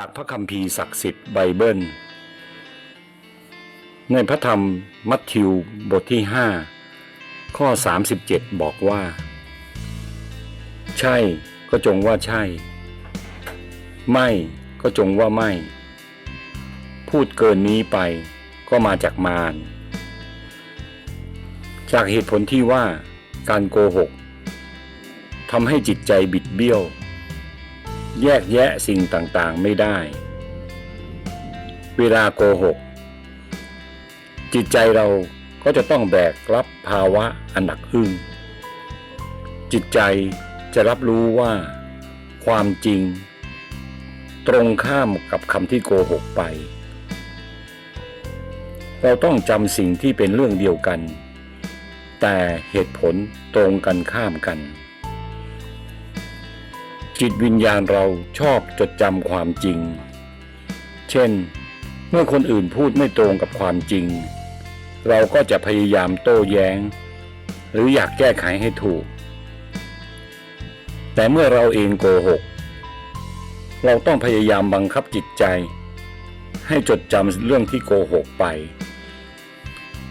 จากพระคัมภีร์ศักดิ์สิทธิ์ไบเบิล ในพระธรรมมัทธิวบทที่ 5 ข้อ 37 บอกว่า ใช่ก็จงว่าใช่ ไม่ก็จงว่าไม่ พูดเกินนี้ไปก็มาจากมาร จากเหตุผลที่ว่าการโกหกทำให้จิตใจบิดเบี้ยว แยกแยะสิ่งต่างๆไม่ได้ เวลาโกหก จิตใจเราก็จะต้องแบกรับภาวะอันหนักอึ้งจิตใจจะรับรู้ว่า ความจริง ตรงข้ามกับคำที่โกหกไป เราต้องจำสิ่งที่เป็นเรื่องเดียวกัน แต่เหตุผลตรงกันข้ามกัน จิตวิญญาณเราชอบจดจำความจริง เช่น เมื่อคนอื่นพูดไม่ตรงกับความจริง เราก็จะพยายามโต้แย้ง หรืออยากแก้ไขให้ถูก แต่เมื่อเราเองโกหก เราต้องพยายามบังคับจิตใจ ให้จดจำเรื่องที่โกหกไป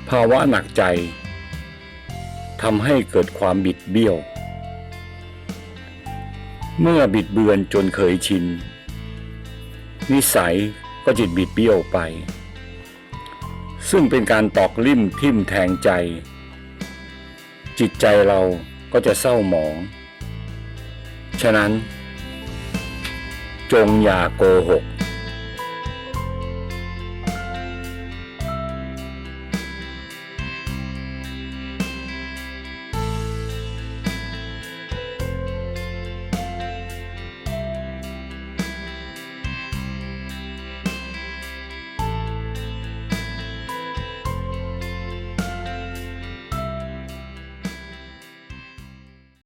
ภาวะหนักใจทำให้เกิดความบิดเบี้ยว เมื่อบิดเบือนจนเคยชิน นิสัยก็จิตบิดเบี้ยวไป ซึ่งเป็นการตอกลิ่มทิ่มแทงใจ จิตใจเราก็จะเศร้าหมอง ฉะนั้น จงอย่าโกหก